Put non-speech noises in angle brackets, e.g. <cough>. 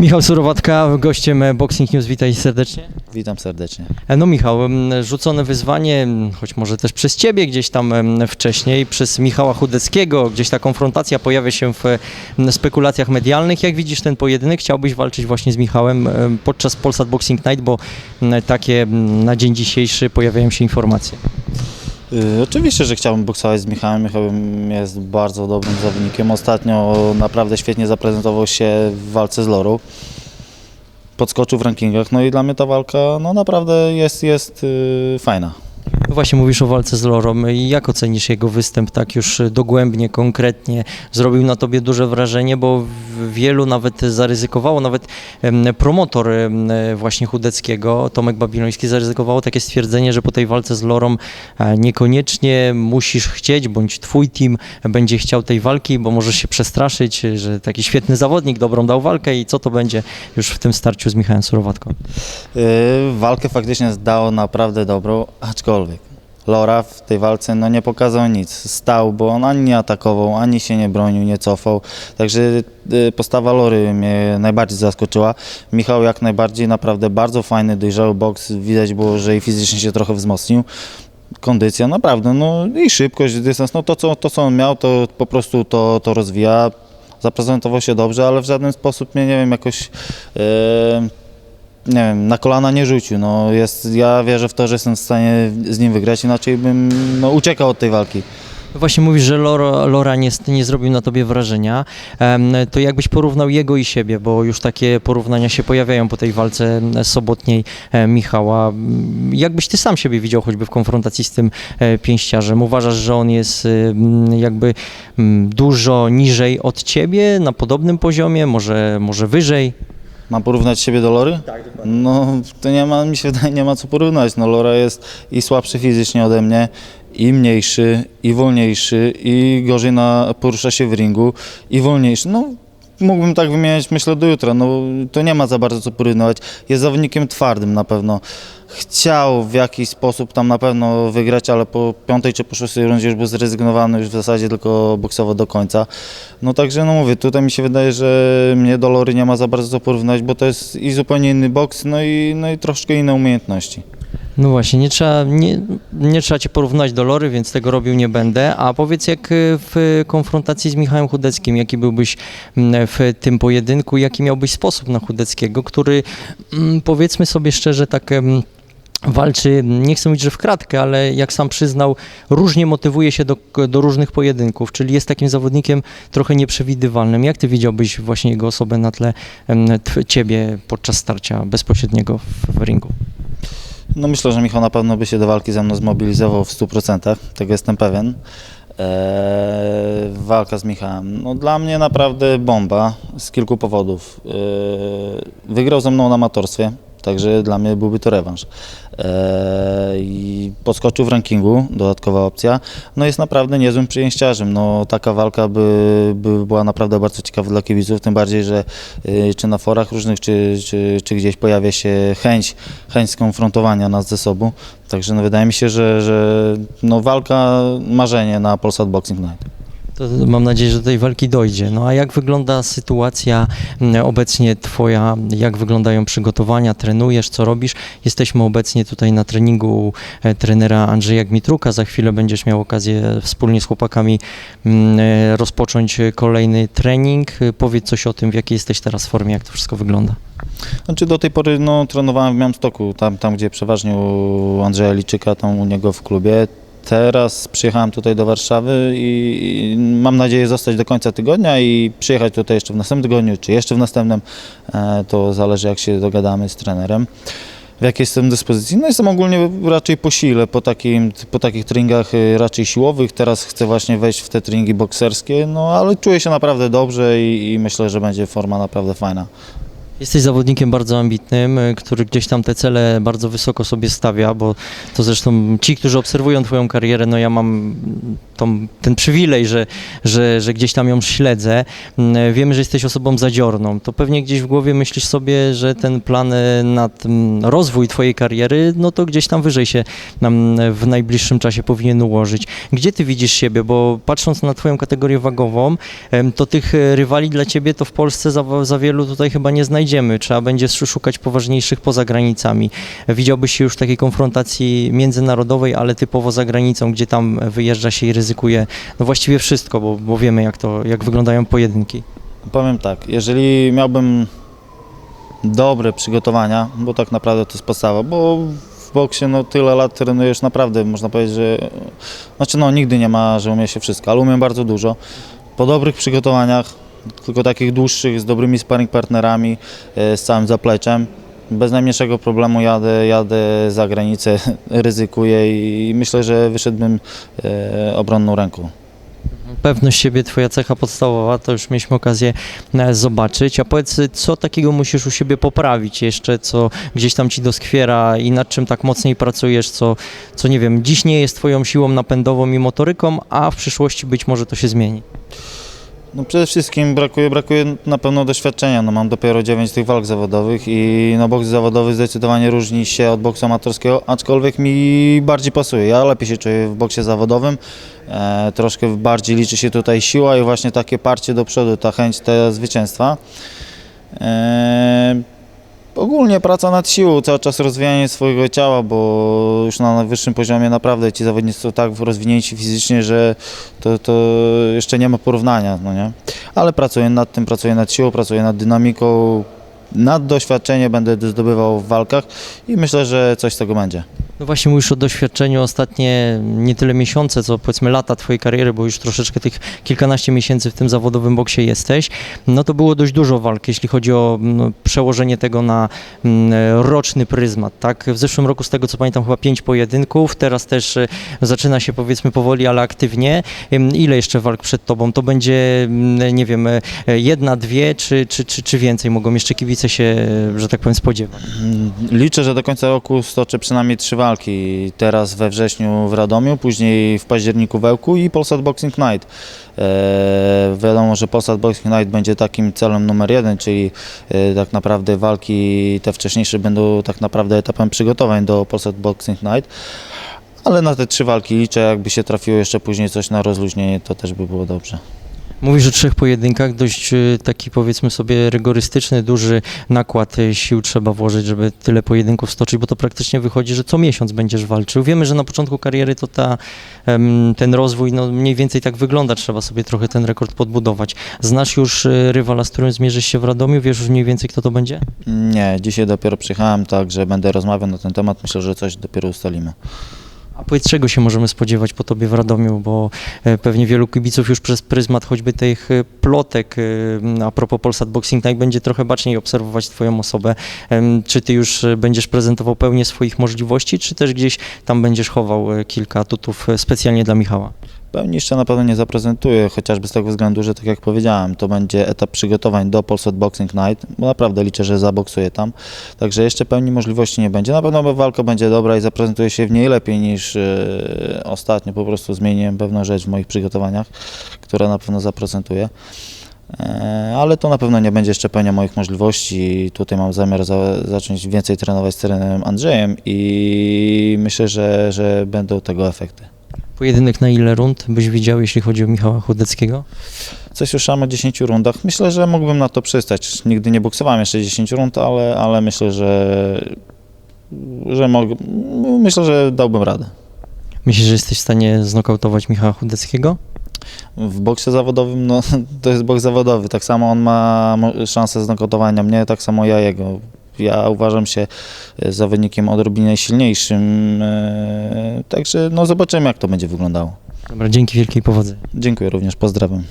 Michał Surowatka, gościem Boxing News, witaj serdecznie. Witam serdecznie. E, No Michał, rzucone wyzwanie, choć może też przez Ciebie gdzieś tam wcześniej, przez Michała Chudeckiego, gdzieś ta konfrontacja pojawia się w spekulacjach medialnych. Jak widzisz ten pojedynek? Chciałbyś walczyć właśnie z Michałem em, podczas Polsat Boxing Night, bo takie na dzień dzisiejszy pojawiają się informacje. Y, oczywiście, że chciałbym boksować z Michałem. Michał jest bardzo dobrym zawodnikiem. Ostatnio naprawdę świetnie zaprezentował się w walce z Lorą. Podskoczył w rankingach, no i dla mnie ta walka no naprawdę jest, jest y, fajna. Właśnie mówisz o walce z Lorą. Jak ocenisz jego występ tak już dogłębnie, konkretnie? Zrobił na tobie duże wrażenie, bo wielu nawet zaryzykowało, nawet promotor właśnie Chudeckiego, Tomek Babiloński, zaryzykowało takie stwierdzenie, że po tej walce z Lorą niekoniecznie musisz chcieć, bądź twój team będzie chciał tej walki, bo możesz się przestraszyć, że taki świetny zawodnik dobrą dał walkę i co to będzie już w tym starciu z Michałem Surowatką. Y, walkę faktycznie dał naprawdę dobrą, aczkolwiek Lora w tej walce no nie pokazał nic. Stał, bo on ani nie atakował, ani się nie bronił, nie cofał. Także y, postawa Lory mnie najbardziej zaskoczyła. Michał jak najbardziej, naprawdę bardzo fajny, dojrzały boks. Widać było, że i fizycznie się trochę wzmocnił. Kondycja naprawdę, no i szybkość, dystans, no to co, to co on miał, to po prostu to, to rozwija. Zaprezentował się dobrze, ale w żaden sposób mnie, nie wiem, jakoś e, nie wiem, na kolana nie rzucił. No jest, ja wierzę w to, że jestem w stanie z nim wygrać, inaczej bym no, uciekał od tej walki. Właśnie mówisz, że Lora, Lora nie, nie zrobił na tobie wrażenia. To jakbyś porównał jego i siebie, bo już takie porównania się pojawiają po tej walce sobotniej Michała. Jakbyś ty sam siebie widział choćby w konfrontacji z tym e, pięściarzem? Uważasz, że on jest jakby dużo niżej od ciebie, na podobnym poziomie, może, może wyżej? Mam porównać siebie do Lory? Tak, dokładnie. No to nie ma, mi się <laughs> wydaje, nie ma co porównać. No Lora jest i słabszy fizycznie ode mnie, i mniejszy, i wolniejszy, i gorzej na, porusza się w ringu, i wolniejszy. No mógłbym tak wymieniać myślę do jutra, no to nie ma za bardzo co porównywać. Jest zawodnikiem twardym na pewno. Chciał w jakiś sposób tam na pewno wygrać, ale po piątej czy po szóstej rundzie już był zrezygnowany, już w zasadzie tylko boksował do końca. No także no mówię, tutaj mi się wydaje, że mnie do Lory nie ma za bardzo co porównać, bo to jest i zupełnie inny boks, no i, no i troszkę inne umiejętności. No właśnie, nie trzeba, nie, nie trzeba cię porównać do Lory, więc tego robił nie będę. A powiedz, jak y, w konfrontacji z Michałem Chudeckim, jaki byłbyś mm, w tym pojedynku, jaki miałbyś sposób na Chudeckiego, który mm, powiedzmy sobie szczerze, tak walczy, nie chcę mówić, że w kratkę, ale jak sam przyznał, różnie motywuje się do, do różnych pojedynków, czyli jest takim zawodnikiem trochę nieprzewidywalnym. Jak ty widziałbyś właśnie jego osobę na tle ciebie podczas starcia bezpośredniego w ringu? No myślę, że Michał na pewno by się do walki ze mną zmobilizował w 100%, tego jestem pewien. Eee, walka z Michałem. No dla mnie naprawdę bomba z kilku powodów. Eee, wygrał ze mną na amatorstwie, także dla mnie byłby to rewanż. Eee, I podskoczył w rankingu, dodatkowa opcja. No jest naprawdę niezłym przyjęściarzem. No taka walka by, by była naprawdę bardzo ciekawa dla kibiców, tym bardziej, że y, czy na forach różnych, czy, czy, czy gdzieś pojawia się chęć, chęć skonfrontowania nas ze sobą. Także no wydaje mi się, że, że no walka, marzenie na Polsat Boxing Night. To mam nadzieję, że do tej walki dojdzie. No a jak wygląda sytuacja m, obecnie twoja? Jak wyglądają przygotowania? Trenujesz? Co robisz? Jesteśmy obecnie tutaj na treningu e, trenera Andrzeja Gmitruka. Za chwilę będziesz miał okazję wspólnie z chłopakami m, e, rozpocząć kolejny trening. E, Powiedz coś o tym, w jakiej jesteś teraz formie, jak to wszystko wygląda. Znaczy do tej pory no, trenowałem w Białymstoku, tam, tam gdzie przeważnie u Andrzeja Liczyka, tam u niego w klubie. Teraz przyjechałem tutaj do Warszawy i mam nadzieję zostać do końca tygodnia i przyjechać tutaj jeszcze w następnym tygodniu, czy jeszcze w następnym. E, To zależy jak się dogadamy z trenerem. W jakiej jestem dyspozycji? No jestem ogólnie raczej po sile, po, takim, po takich treningach y, raczej siłowych. Teraz chcę właśnie wejść w te treningi bokserskie, no ale czuję się naprawdę dobrze i, i myślę, że będzie forma naprawdę fajna. Jesteś zawodnikiem bardzo ambitnym, y, który gdzieś tam te cele bardzo wysoko sobie stawia, bo to zresztą ci, którzy obserwują Twoją karierę, no ja mam tą, ten przywilej, że, że, że gdzieś tam ją śledzę. Mm, Wiemy, że jesteś osobą zadziorną. To pewnie gdzieś w głowie myślisz sobie, że ten plan y, na mm, rozwój Twojej kariery, no to gdzieś tam wyżej się nam w najbliższym czasie powinien ułożyć. Gdzie Ty widzisz siebie? Bo patrząc na Twoją kategorię wagową, to tych rywali dla Ciebie to w Polsce za, za wielu tutaj chyba nie znajdziemy. Znajdziemy. Trzeba będzie sz- szukać poważniejszych poza granicami. Widziałbyś się już takiej konfrontacji międzynarodowej, ale typowo za granicą, gdzie tam wyjeżdża się i ryzykuje no właściwie wszystko, bo, bo wiemy jak to, jak wyglądają pojedynki. Powiem tak, jeżeli miałbym dobre przygotowania, bo tak naprawdę to jest podstawa, bo w boksie no tyle lat trenujesz naprawdę, można powiedzieć, że znaczy no nigdy nie ma, że umie się wszystko, ale umiem bardzo dużo. Po dobrych przygotowaniach, tylko takich dłuższych, z dobrymi sparring partnerami, e, z całym zapleczem, bez najmniejszego problemu jadę, jadę za granicę, <laughs> ryzykuję i myślę, że wyszedłbym e, obronną ręką. Pewność siebie, twoja cecha podstawowa, to już mieliśmy okazję e, zobaczyć. A powiedz, co takiego musisz u siebie poprawić jeszcze, co gdzieś tam ci doskwiera i nad czym tak mocniej pracujesz, co, co nie wiem, dziś nie jest twoją siłą napędową i motoryką, a w przyszłości być może to się zmieni. No przede wszystkim brakuje, brakuje na pewno doświadczenia. No mam dopiero 9 tych walk zawodowych i no boks zawodowy zdecydowanie różni się od boksu amatorskiego, aczkolwiek mi bardziej pasuje. Ja lepiej się czuję w boksie zawodowym. E, troszkę bardziej liczy się tutaj siła i właśnie takie parcie do przodu, ta chęć tego zwycięstwa. E, ogólnie praca nad siłą, cały czas rozwijanie swojego ciała, bo już na najwyższym poziomie naprawdę ci zawodnicy są tak rozwinięci fizycznie, że to, to jeszcze nie ma porównania, no nie? Ale pracuję nad tym, pracuję nad siłą, pracuję nad dynamiką, nad doświadczenie będę zdobywał w walkach i myślę, że coś z tego będzie. No właśnie mówisz o doświadczeniu ostatnie nie tyle miesiące, co powiedzmy lata twojej kariery, bo już troszeczkę tych kilkanaście miesięcy w tym zawodowym boksie jesteś. No to było dość dużo walk, jeśli chodzi o no, przełożenie tego na mm, roczny pryzmat, tak? W zeszłym roku z tego co pamiętam chyba pięć pojedynków, teraz też e, zaczyna się powiedzmy powoli, ale aktywnie. Ile jeszcze walk przed tobą? To będzie, mm, nie wiem, e, jedna, dwie czy, czy, czy, czy więcej? Mogą jeszcze kibice się, że tak powiem, spodziewać? Liczę, że do końca roku stoczę przynajmniej trzy walki. Teraz we wrześniu w Radomiu, później w październiku w Ełku i Polsat Boxing Night. E, wiadomo, że Polsat Boxing Night będzie takim celem numer jeden, czyli e, tak naprawdę walki te wcześniejsze będą tak naprawdę etapem przygotowań do Polsat Boxing Night. Ale na te trzy walki liczę, jakby się trafiło jeszcze później coś na rozluźnienie, to też by było dobrze. Mówisz o trzech pojedynkach, dość y, taki powiedzmy sobie rygorystyczny, duży nakład y, sił trzeba włożyć, żeby tyle pojedynków stoczyć, bo to praktycznie wychodzi, że co miesiąc będziesz walczył. Wiemy, że na początku kariery to ta, ten rozwój no, mniej więcej tak wygląda, trzeba sobie trochę ten rekord podbudować. Znasz już y, rywala, z którym zmierzysz się w Radomiu, wiesz już mniej więcej kto to będzie? Nie, dzisiaj dopiero przyjechałem, także będę rozmawiał na ten temat. Myślę, że coś dopiero ustalimy. A powiedz, czego się możemy spodziewać po tobie w Radomiu, bo e, pewnie wielu kibiców już przez pryzmat choćby tych e, plotek e, a propos Polsat Boxing Night będzie trochę baczniej obserwować twoją osobę. Czy ty już będziesz prezentował pełnię swoich możliwości, czy też gdzieś tam będziesz chował kilka atutów e, specjalnie dla Michała? Pełni jeszcze na pewno nie zaprezentuję, chociażby z tego względu, że tak jak powiedziałem, to będzie etap przygotowań do Polsat Boxing Night, bo naprawdę liczę, że zaboksuję tam. Także jeszcze pełni możliwości nie będzie. Na pewno walka będzie dobra i zaprezentuję się w niej lepiej niż e, ostatnio. Po prostu zmieniłem pewną rzecz w moich przygotowaniach, która na pewno zaprezentuję. E, Ale to na pewno nie będzie jeszcze pełnia moich możliwości. Tutaj mam zamiar za, zacząć więcej trenować z trenerem Andrzejem i myślę, że, że będą tego efekty. Pojedynek na ile rund byś widział, jeśli chodzi o Michała Chudeckiego? Coś słyszałem o 10 rundach. Myślę, że mógłbym na to przystać. Nigdy nie boksowałem jeszcze 10 rund, ale, ale myślę, że, że mogę, myślę, że dałbym radę. Myślisz, że jesteś w stanie znokautować Michała Chudeckiego? W boksie zawodowym, no <laughs> to jest boks zawodowy. Tak samo on ma szansę znokautowania mnie, tak samo ja jego. Ja uważam się e, zawodnikiem odrobinę silniejszym, e, także no zobaczymy jak to będzie wyglądało. Dobra, dzięki wielkiej powodzenia. Dziękuję również, pozdrawiam.